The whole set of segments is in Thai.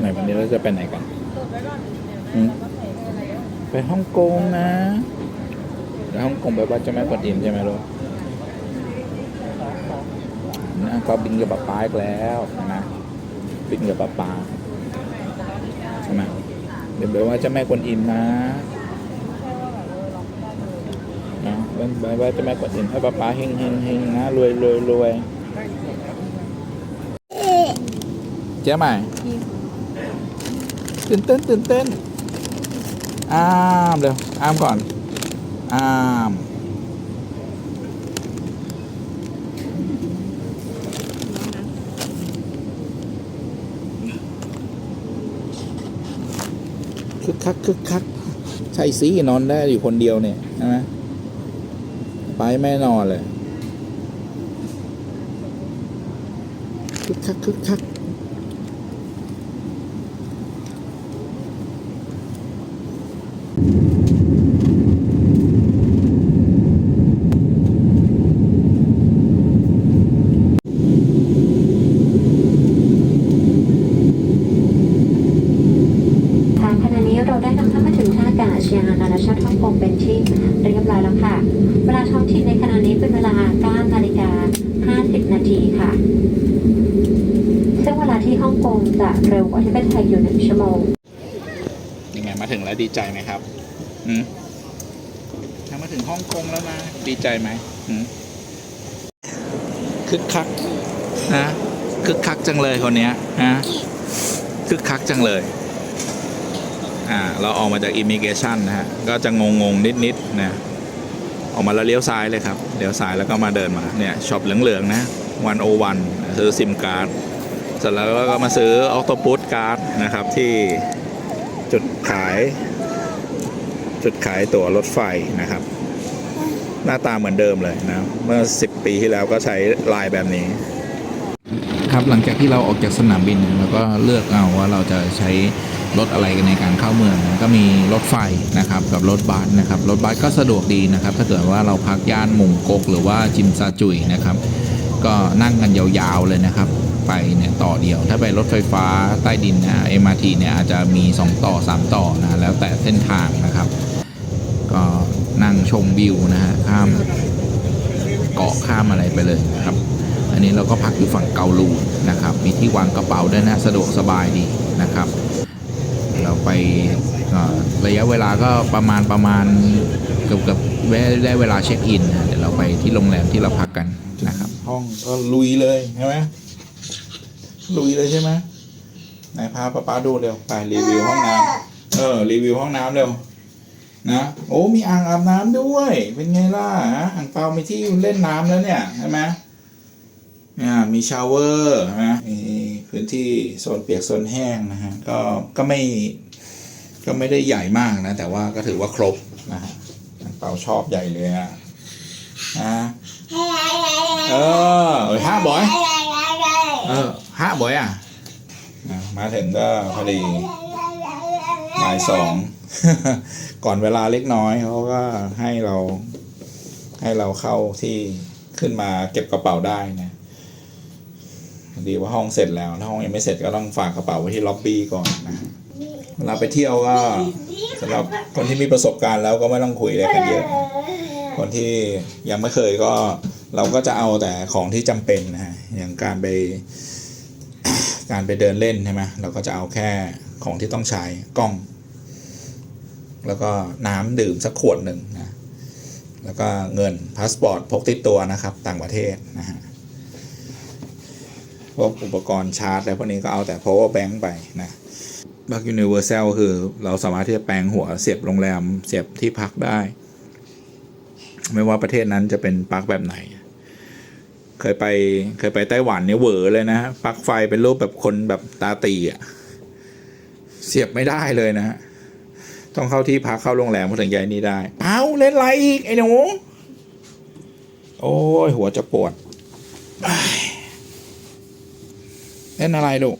ไหนวันนี้เราจะไปไหนกันตุดไว้ก่อนอืมแล้วก็ใส่อะไรก็ไปฮ่องกงนะแล้วฮ่องกงไปวัดเจ้าแม่กวนอิมใช่ไหมลูกนะก็บินกับป๊าป๊าอีกแล้วนะบินกับป๊าป๊าใช่ไหมเดี๋ยวไปว่าเจ้าแม่กวนอิมนะนะไปว่าเจ้าแม่กวนอิมให้ป๊าป๊าเฮงเฮงเฮงนะรวยรวยรวยเจ๊ใหม่ ตื่นเต้นตื่นเต้นอ้ามเร็วอ้ามก่อนอ้ามคึกคักคึกคักใช่สินอนได้อยู่คนเดียวเนี่ยใช่ไหมไปไม่นอนเลยคึกคักคึกคัก ค่ะขณะนี้เราได้นำท่านมาถึงท่าอากาศยานนานาชาติฮ่องกงเป็นที่เรียบร้อยแล้ว ค่ะ เวลาท้องถิ่นในขณะนี้เป็นเวลา 9 นาฬิกา 50 นาทีค่ะ ซึ่งเวลาที่ฮ่องกงจะเร็วกว่าที่ประเทศไทยอยู่หนึ่งชั่วโมง ยังไงมาถึงแล้วดีใจไหมครับอืมถ้ามาถึงฮ่องกงแล้วนะดีใจไหมอืมคึกคักนะคึกคักจังเลยคนเนี้ยฮะคึกคักจังเลย อ่า เราออกมาจากอิมิเกชันนะฮะ ก็จะงงงๆนิดๆนะ ออกมาแล้วเลี้ยวซ้ายเลยครับเลี้ยวซ้ายแล้วก็มาเดินมาเนี่ยช็อปเหลืองๆนะวันโอวันซื้อซิมการ์ดเสร็จแล้วก็มาซื้อออโต u ุ t การ์ดนะครับที่จุดขาย จุดขายตั๋วรถไฟนะครับ หน้าตาเหมือนเดิมเลยนะ เมื่อ 10 ปีที่แล้วก็ใช้ลายแบบนี้ ครับหลังจากที่เราออกจากสนามบินเราก็เลือกเอาว่าเราจะใช้ รถอะไรกันในการเข้าเมือง ก็มีรถไฟนะครับกับรถบัสนะครับรถบัสก็สะดวกดีนะครับ ถ้าเกิดว่าเราพักย่านมุงกกหรือว่าจิมซาจุยนะครับ ก็นั่งกันยาวๆเลยนะครับ ไปเนี่ยต่อเดียว ถ้าไปรถไฟฟ้าใต้ดินนะเอ็มอาร์ทีเนี่ยอาจจะมี 2 ต่อ 3 ต่อนะแล้วแต่เส้นทางนะครับ ก็นั่งชมวิวนะฮะข้ามเกาะข้ามอะไรไปเลยนะครับอันนี้เราก็พักอยู่ฝั่งเกาลูนะครับ มีที่วางกระเป๋าด้วยนะ สะดวกสบายดีนะครับ ไประยะเวลาก็ประมาณประมาณเกือบเกือบได้เวลาเช็คอินนะเดี๋ยวเราไปที่โรงแรมที่เราพักกันนะครับ ห้องก็ลุยเลยใช่ไหมลุยเลยใช่ไหมไหนพาป้าป้าดูเร็วไปรีวิวห้องน้ำเออรีวิวห้องน้ำเร็วนะโอ้มีอ่างอาบน้ำด้วย เป็นไงล่ะฮะอ่างเปามีที่เล่นน้ำแล้วเนี่ยใช่ไหมอ่ามีชาวเวอร์นะมีพื้นที่โซนเปียกโซนแห้งนะฮะก็ก็ไม่ ก็ไม่ได้ใหญ่มากนะ แต่ว่าก็ถือว่าครบนะฮะเปาชอบใหญ่เลยอะนะเออเอ้ยห้าบอยเออห้าบอยอะอะมาถึงก็พอดีบ่ายสองก่อนเวลาเล็กน้อยเขาก็ให้เราให้เราเข้าที่ขึ้นมาเก็บกระเป๋าได้นะดีว่าห้องเสร็จแล้วถ้าห้องยังไม่เสร็จก็ต้องฝากกระเป๋าไว้ที่ล็อบบี้ก่อนนะ เวลาไปเที่ยวก็สำหรับคนที่มีประสบการณ์แล้วก็ไม่ต้องคุยอะไรกันเยอะ คนที่ยังไม่เคยก็เราก็จะเอาแต่ของที่จำเป็นนะฮะอย่างการไปการไปเดินเล่นใช่ไหมเราก็จะเอาแค่ของที่ต้องใช้กล้อง แล้วก็น้ำดื่มสักขวดหนึ่งนะแล้วก็เงินพาสปอร์ตพกติดตัวนะครับ ต่างประเทศนะฮะพวกอุปกรณ์ชาร์จอะไรพวกนี้ก็เอาแต่ power bank ไปนะ บัก universal คือ เราสามารถที่จะแปลงหัวเสียบโรงแรมเสียบที่พักได้ ไม่ว่าประเทศนั้นจะเป็นปลั๊กแบบไหน เคยไปเคยไปไต้หวันเนี่ยเวอเลยนะปลั๊กไฟเป็นรูปแบบคนแบบตาตีอะเสียบไม่ได้เลยนะฮะต้องเข้าที่พักเข้าโรงแรมถึงใหญ่นี้ได้เอ้าเล่นอะไรอีกไอ้หนูโอ้ยหัวจะปวดเล่นอะไรลูก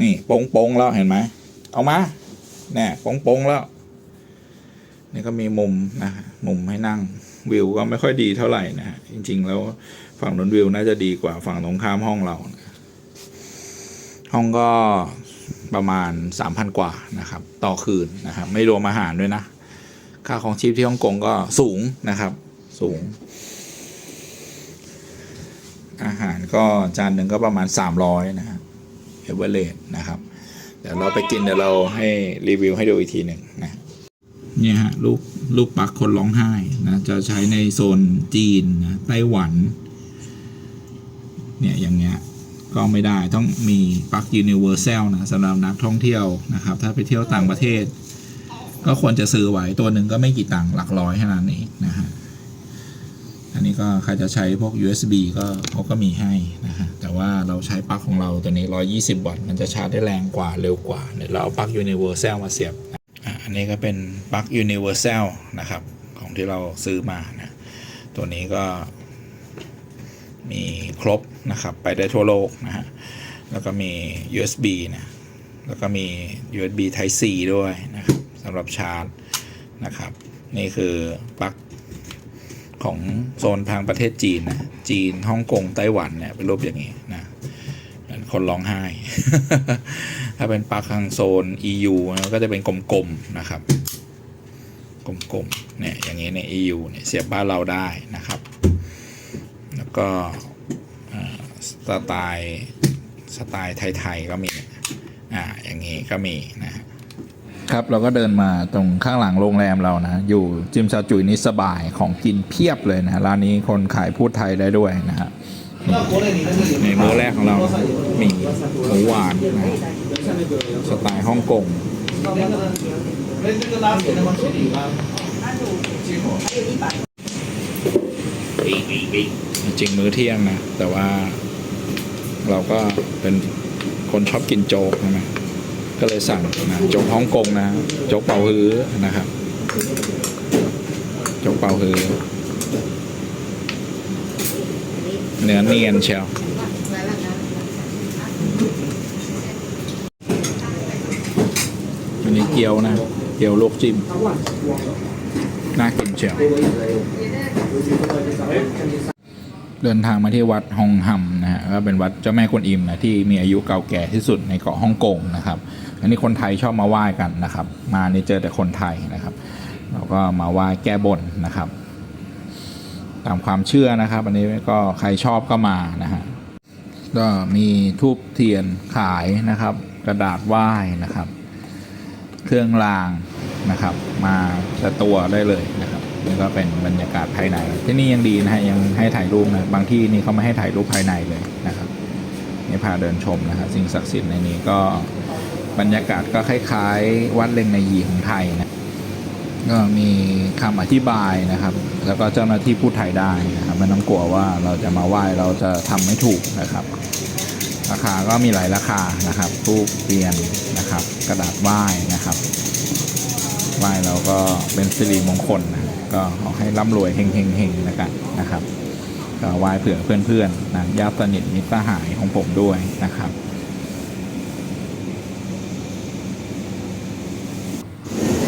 นี่โปงโปงๆแล้วเห็นไหมเอามาแน่โปงโปงๆแล้ว นี่ก็มีมุมนะฮะมุมให้นั่งวิวก็ไม่ค่อยดีเท่าไหร่นะฮะจริง ๆ แล้วฝั่งนนวิวน่าจะดีกว่าฝั่งตรงข้ามห้องเรานะห้องก็ประมาณ 3,000 กว่านะครับ ต่อคืนนะครับ ไม่รวมอาหารด้วยนะ ค่าของชีพที่ฮ่องกงก็สูงนะครับ สูง อาหารก็จานหนึ่งก็ประมาณ 300นะฮะ เอเวอเรสนะครับเดี๋ยวเราไปกินเดี๋ยวเราให้รีวิวให้ดูอีกทีหนึ่งนะเนี่ยฮะลูกลูกปักคนร้องไห้นะจะใช้ในโซนจีนนะไต้หวัน เนี่ยอย่างเงี้ยก็ไม่ได้ต้องมีปักยูนิเวอร์แซลนะสำหรับนักท่องเที่ยวนะครับ ถ้าไปเที่ยวต่างประเทศ ก็ควรจะซื้อไว้ตัวหนึ่งก็ไม่กี่ตังค์หลักร้อยเท่านั้นเองนะฮะ อันนี้ก็ใครจะใช้พวก USB ก็เขาก็มีให้นะฮะ แต่ว่าเราใช้ปลั๊กของเราตัวนี้ 120 วัตต์ มันจะชาร์จได้แรงกว่าเร็วกว่า เดี๋ยวเราเอาปลั๊กยูนิเวอร์แซลมาเสียบ อันนี้ก็เป็นปลั๊ก Universal นะครับ ของที่เราซื้อมานะ ตัวนี้ก็มีครบนะครับ ไปได้ทั่วโลกนะฮะ แล้วก็มี USB นะ แล้วก็มี USB Type C ด้วยนะครับสำหรับชาร์จนะครับ นี่คือปลั๊ก ของโซนทางประเทศจีนนะจีนฮ่องกงไต้หวันเนี่ยเป็นรูปอย่างนี้นะเหมือนคนร้องไห้ ถ้าเป็นปลั๊กทางโซน EU นะก็จะเป็นกลมๆนะครับ กลมๆเนี่ยอย่างนี้ใน EU เนี่ยเสียบบ้านเราได้นะครับ แล้วก็สไตล์สไตล์ไทย ๆ ก็มี อ่าอย่างนี้ก็มีนะ ครับ เราก็เดินมาตรงข้างหลังโรงแรมเรานะ อยู่จิมซาจุยนี่สบายของกินเพียบเลยนะร้านนี้คนขายพูดไทยได้ด้วยนะฮะในมื้อแรกของเรามีหมูหวานนะสไตล์ฮ่องกงจริงมื้อเที่ยงนะ แต่ว่าเราก็เป็นคนชอบกินโจ๊กใช่ไหม ก็เลยสั่งนะโจ๊กฮ่องกงนะโจ๊กเป่าฮื้อนะครับโจ๊กเป่าฮื้อเนื้อเนียนเชียวอันนี้เกี๊ยวนะเกี๊ยวลวกจิ้มน่ากินเชียว เดินทางมาที่วัดฮองฮัมนะฮะก็เป็นวัดเจ้าแม่กวนอิมนะที่มีอายุเก่าแก่ที่สุดในเกาะฮ่องกงนะครับ อันนี้คนไทยชอบมาไหว้กันนะครับ มานี่เจอแต่คนไทยนะครับ เราก็มาไหว้แก้บนนะครับ ตามความเชื่อนะครับ อันนี้ก็ใครชอบก็มานะฮะก็มีทูบเทียนขายนะครับ กระดาษไหว้นะครับ เครื่องรางนะครับ มาจะตัวได้เลยนะครับ นี่ก็เป็นบรรยากาศภายใน ที่นี่ยังดีนะฮะยังให้ถ่ายรูปนะบางที่นี่เขาไม่ให้ถ่ายรูปภายในเลยนะครับนี่พาเดินชมนะครับสิ่งศักดิ์สิทธิ์ในนี้ก็บรรยากาศก็คล้ายๆ วัดเลงในยีของไทยนะก็มีคำอธิบายนะครับ แล้วก็เจ้าหน้าที่พูดไทยได้นะครับไม่ต้องกลัวว่าเราจะมาไหว้เราจะทำไม่ถูกนะครับ ราคาก็มีหลายราคานะครับทูบเทียนนะครับ กระดาษไหว้นะครับไหว้เราก็เป็นสิริมงคลนะ ก็ขอให้ร่ำรวยเฮงเฮงเฮงแล้วกันนะครับก็ไหว้เผื่อเพื่อนๆนะญาติสนิทมิตรสหายของผมด้วยนะครับ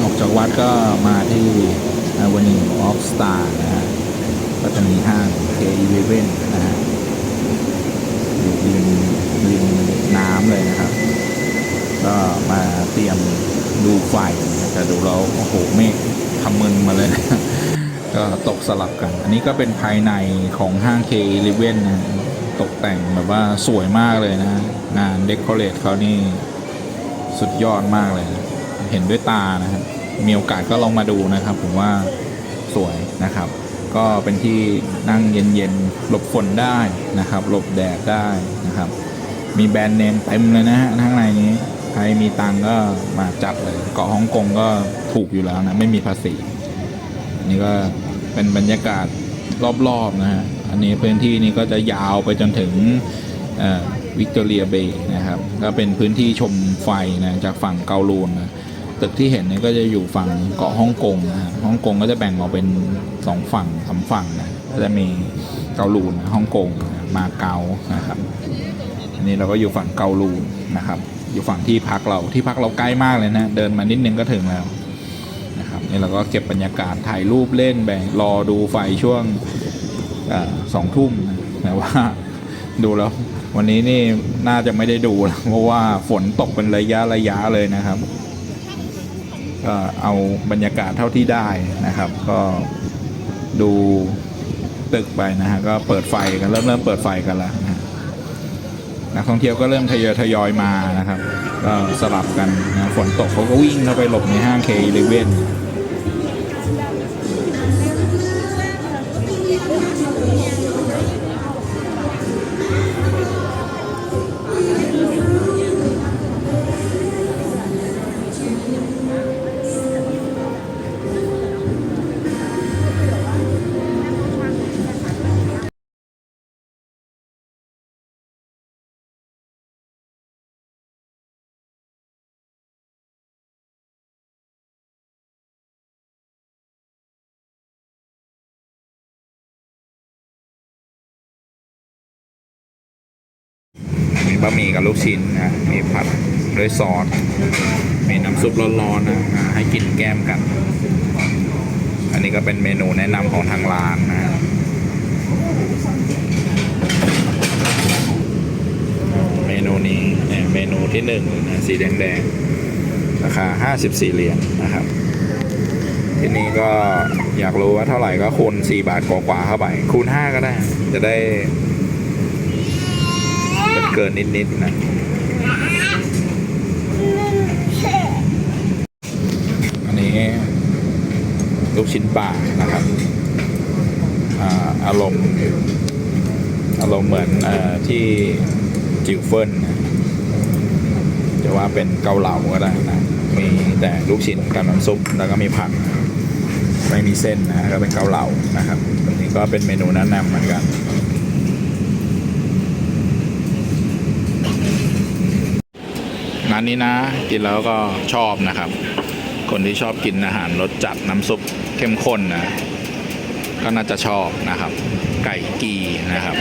ออกจากวัดก็มาที่วันนี้ออฟสตาร์นะฮะก็จะมีห้าง K11 นะฮะอยู่ริมริมน้ำเลยนะครับ ก็มาเตรียมดูไฟแต่ดูแล้วโอ้โหเมฆทำมึนมาเลยนะ ก็ตกสลับกัน อันนี้ก็เป็นภายในของห้าง k 1 1 นะ ตกแต่งแบบว่าสวยมากเลยนะ งานเดคอเรทเขานี่สุดยอดมากเลยนะเห็นด้วยตานะครับ มีโอกาสก็ลองมาดูนะครับ ผมว่าสวยนะครับ ก็เป็นที่นั่งเย็นๆหลบฝนได้นะครับ หลบแดดได้นะครับ มีแบรนด์เนมเต็มเลยนะฮะข้างในนี้ใครมีตังก็มาจัดเลย เกาะฮ่องกงก็ถูกอยู่แล้วนะ ไม่มีภาษี อันนี้ก็เป็นบรรยากาศรอบๆนะฮะ อันนี้พื้นที่นี้ก็จะยาวไปจนถึงวิกตอเรียเบย์นะครับ ก็เป็นพื้นที่ชมไฟนะจากฝั่งเกาลูนนะตึกที่เห็นเนี่ยก็จะอยู่ฝั่งเกาะฮ่องกงนะฮะฮ่องกงก็จะแบ่งออกเป็นสองฝั่งสามฝั่งนะก็จะมีเกาลูนฮ่องกงมาเก๊านะครับ อันนี้เราก็อยู่ฝั่งเกาลูนนะครับ อยู่ฝั่งที่พักเราที่พักเราใกล้มากเลยนะ เดินมานิดนึงก็ถึงแล้ว นะครับนี่เราก็เก็บบรรยากาศถ่ายรูปเล่นแบ่งรอดูไฟช่วงอสองทุ่มนะแต่ว่าดูแล้ว วันนี้นี่น่าจะไม่ได้ดูแล้วเพราะว่าฝนตกเป็นระยะระยะเลยนะครับก็เอาบรรยากาศเท่าที่ได้นะครับ ก็ดูตึกไปนะฮะก็เปิดไฟกันเริ่มเริ่มเปิดไฟกันแล้ว นักท่องเที่ยวก็เริ่มทยอยทยอยมานะครับก็สลับกันนะฝนตกเขาก็วิ่งเข้าไปหลบในห้างเคเลเว่น บะหมี่กับลูกชิ้นนะ มีผัดด้วยซอส มีน้ำซุปร้อนๆนะ ให้กินแก้มกัน อันนี้ก็เป็นเมนูแนะนำของทางร้านนะเมนูนี้เนี่ยเมนูที่หนึ่งนะสีแดงๆ ราคา 54 เหรียญนะครับ ที่นี่ก็อยากรู้ว่าเท่าไหร่ก็คูณ4บาทกว่าๆเข้าไป คูณ 5 ก็ได้ จะได้ เกินนิดๆนะอันนี้ลูกชิ้นปลานะครับอ่าอารมณ์อารมณ์เหมือนอที่จิวเฟิลนจะว่าเป็นเกาเหลาก็ได้นะ มีแต่ลูกชิ้นกับน้ำซุปแล้วก็มีผักไม่มีเส้นนะก็เป็นเกาเหลานะครับอันนี้ก็เป็นเมนูแนะนำเหมือนกัน ร้านนี้นะ กินแล้วก็ชอบนะครับ คนที่ชอบกินอาหารรสจัดน้ำซุปเข้มข้นนะก็น่าจะชอบนะครับ ไก่กีนะครับ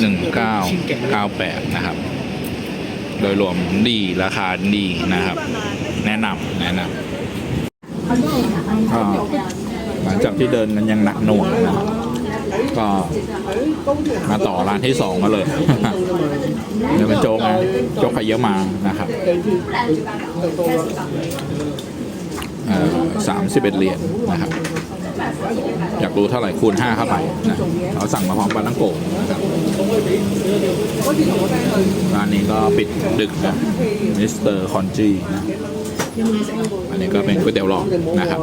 หนึ่งเก้าเก้าแปดนะครับ โดยรวมดีราคาดีนะครับ แนะนำแนะนำก็หลังจากที่เดินกันยังหนักหน่วงนะครับ ก็มาต่อร้านที่สองมาเลยเดี๋ยวเป็นโจ๊กนะโจ๊กไข่เยอะมานะครับสามสิบเอ็ดเหรียญนะครับ อยากรู้เท่าไหร่คูณห้าเข้าไปนะเราสั่งมาพร้อมปลาตั้งโกนะครับร้านนี้ก็ปิดดึกนะมิสเตอร์คอนจีนะอันนี้ก็เป็นก๋วยเตี๋ยวหลอดนะครับ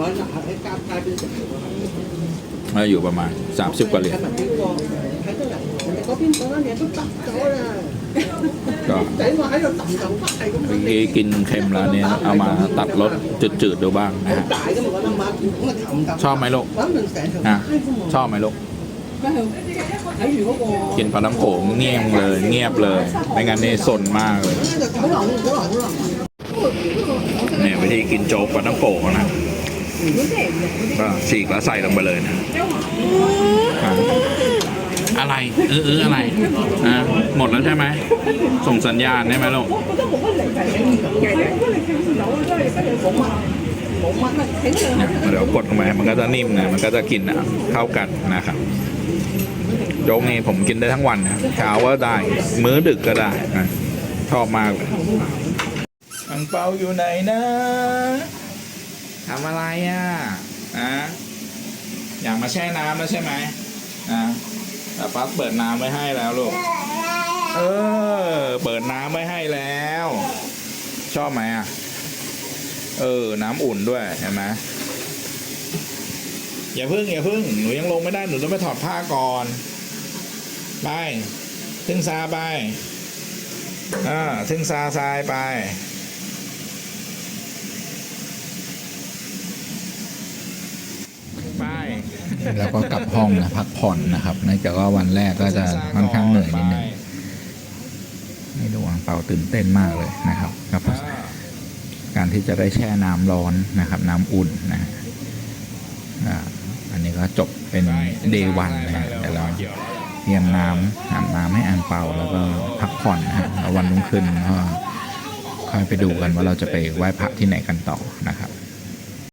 มาอยู่ประมาณ 30 กว่าเหรียญก็กินเค็มแล้วเนี่ยเอามาตัดรสจืดๆดูบ้างนะฮะชอบไหมลูกนะชอบไหมลูกกินปลาล้ำโขงเงียบเลย เงียบเลยไม่งั้นนี่สนมากเลยเนี่ยวิธีกินโจ๊กปลาล้ำโขงนะ ก็ฉีกแล้วใส่ลงไปเลยนะอะอะไรเออเอออะไรอะหมดแล้วใช่ไหมส่งสัญญาณได้ไหมลูกเนี่ยเดี๋ยวกดลงไปมันก็จะนิ่มนะมันก็จะกินอะเข้ากันนะครับโจ๊กนี่ผมกินได้ทั้งวันนะเช้าก็ได้ มื้อดึกก็ได้นะชอบมากเลยอังเปาอยู่ไหนนะ ทำอะไรอะอะอยากมาแช่น้ำแล้วใช่ไหมอะแต่ปั๊บเปิดน้ำไว้ให้แล้วลูก เออ เปิดน้ำไว้ให้แล้ว ชอบไหมอะ เออ น้ำอุ่นด้วยเห็นไหมอย่าพึ่งอย่าพึ่งหนูยังลงไม่ได้หนูต้องไปถอดผ้าก่อน ไปทึ่งซาไปอ่าทึ่งซาทรายไปไป แล้วก็กลับห้องนะพักผ่อนนะครับเนื่องจากว่าวันแรกก็จะค่อนข้างเหนื่อยนิดนึงไม่ดูอ่างเปาตื่นเต้นมากเลยนะครับกับการที่จะได้แช่น้ำร้อนนะครับ น้ำอุ่นนะฮะอ่าอันนี้ก็จบเป็นเดย์วันนะฮะเดี๋ยวเราเตรียมน้ำอาบน้ำให้อ่างเปาแล้วก็พักผ่อนนะฮะแล้ววันรุ่งขึ้นก็ค่อยไปดูกันว่าเราจะไปไหว้พระที่ไหนกันต่อนะครับ